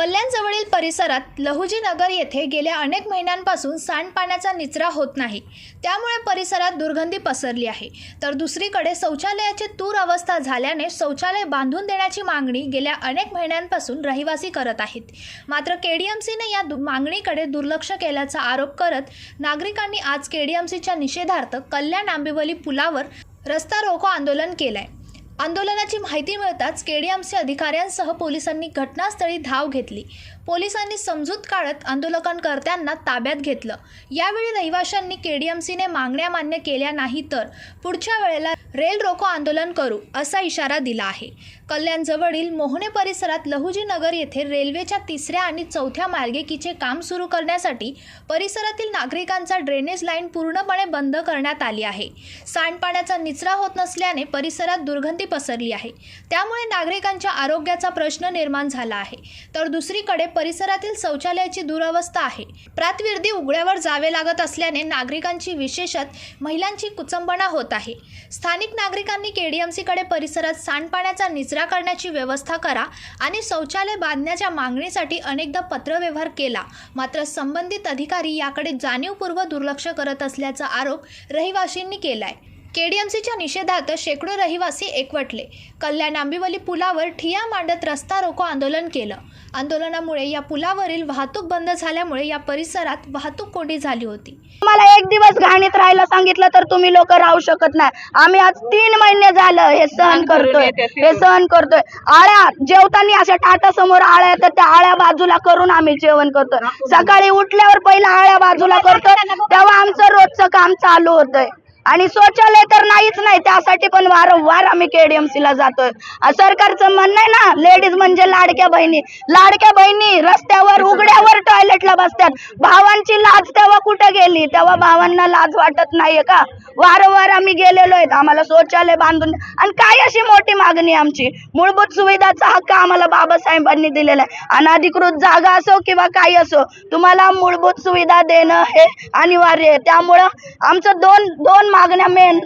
कल्याणजवळील परिसरात लहुजी नगर येथे गेल्या अनेक महिन्यांपासून सांडपाण्याचा निचरा होत नाही. त्यामुळे परिसरात दुर्गंधी पसरली आहे. तर दुसरीकडे शौचालयाची तूर अवस्था झाल्याने शौचालय बांधून देण्याची मागणी गेल्या अनेक महिन्यांपासून रहिवासी करत आहेत. मात्र केडीएमसीने या दु- मागणीकडे दुर्लक्ष केल्याचा आरोप करत नागरिकांनी आज केडीएमसीच्या निषेधार्थ कल्याण आंबिवली पुलावर रस्ता रोको आंदोलन केलं आहे आंदोलनाची माहिती मिळताच केडीएमसी अधिकाऱ्यांसह पोलिसांनी घटनास्थळी धाव घेतली. पोलिसांनी समजूत काढत आंदोलनकर्त्यांना ताब्यात घेतलं. यावेळी रहिवाशांनी केडीएमसीने मागण्या मान्य केल्या नाही तर पुढच्या वेळेला रेल रोको आंदोलन करू असा इशारा दिला आहे. कल्याणजवळील मोहने परिसरात लहुजी नगर येथे रेल्वेच्या तिसऱ्या आणि चौथ्या मार्गिकेचे काम सुरू करण्यासाठी परिसरातील नागरिकांचा ड्रेनेज लाईन पूर्णपणे बंद करण्यात आली आहे. सांडपाण्याचा निचरा होत नसल्याने परिसरात दुर्गंधी पसरली आहे. त्यामुळे नागरिकांच्या आरोग्याचा प्रश्न निर्माण झाला आहे. तर दुसरीकडे परिसरातील शौचालयाची दुरावस्था आहे. प्रातविर्दी उघड्यावर जावे लागत असल्याने नागरिकांची विशेषत महिलांची कुचंबणा होत आहे. स्थानिक नागरिकांनी केडीएमसीकडे परिसरात सांडपाण्याचा निचरा करण्याची व्यवस्था करा आणि शौचालय बांधण्याच्या मागणीसाठी अनेकदा पत्रव्यवहार केला. मात्र संबंधित अधिकारी याकडे जाणीवपूर्वक दुर्लक्ष करत असल्याचा आरोप रहिवाशींनी केलाय. केडीएमसीच्या निषेधार्थ शेकडो रहिवासी एकवटले. कल्याण आंबिवली पुलावर ठिया मांडत रस्ता रोको आंदोलन केलं. आंदोलनामुळे या पुलावरील वाहतूक बंद झाल्यामुळे या परिसरात वाहतूक कोंडी झाली होती. मला एक दिवस घाणीत राहायला सांगितलं तर तुम्ही लोक राहू शकत नाही. आम्ही आज तीन महिने झालं हे सहन करतोय. हे सहन करतोय. आळ्या जेवताना अशा टाटा समोर आळ्या तर त्या आळ्या बाजूला करून आम्ही जेवण करतोय. सकाळी उठल्यावर पहिला आळ्या बाजूला करतोय. तेव्हा आमचं रोजचं काम चालू होतंय. आणि शौचालय तर नाहीच नाही त्यासाठी पण वारंवार आम्ही केडीएमसी ला जातोय. सरकारचं म्हणणं आहे ना लेडीज म्हणजे लाडक्या बहिणी. लाडक्या बहिणी रस्त्यावर उघड्यावर टॉयलेटला बसतात. भावांची लाज तेव्हा कुठे गेली? तेव्हा भावांना लाज वाटत नाहीये का? वारंवार आम्ही गेलेलो आहेत. आम्हाला शौचालय बांधून आणि काय अशी मोठी मागणी आमची? मूलभूत सुविधाचा हक्क आम्हाला बाबासाहेबांनी दिलेला आहे. अनाधिकृत जागा असो किंवा काही असो तुम्हाला मूलभूत सुविधा देणं हे अनिवार्य आहे. त्यामुळं आमचं दोन दोन मागण्या मेन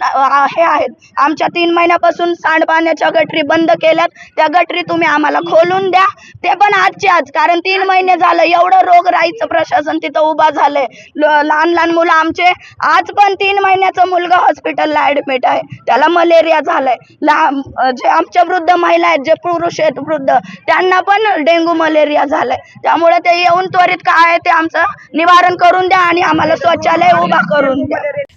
हे आहेत. आमच्या तीन महिन्यापासून सांडपाण्याच्या गटरी बंद केल्यात. त्या गटरी तुम्ही आम्हाला खोलून द्या. ते पण आजचे आज कारण तीन महिने झालं एवढं रोग राहायचं प्रशासन तिथं उभा झालंय. लहान लहान मुलं आमचे आज पण तीन महिन्याचा मुलगा हॉस्पिटलला ऍडमिट आहे. त्याला मलेरिया झालाय. लहान जे आमच्या वृद्ध महिला आहेत जे पुरुष आहेत वृद्ध त्यांना पण डेंग्यू मलेरिया झालाय. त्यामुळे ते येऊन त्वरित काय आहे ते आमचं निवारण करून द्या आणि आम्हाला शौचालय उभा करून द्या.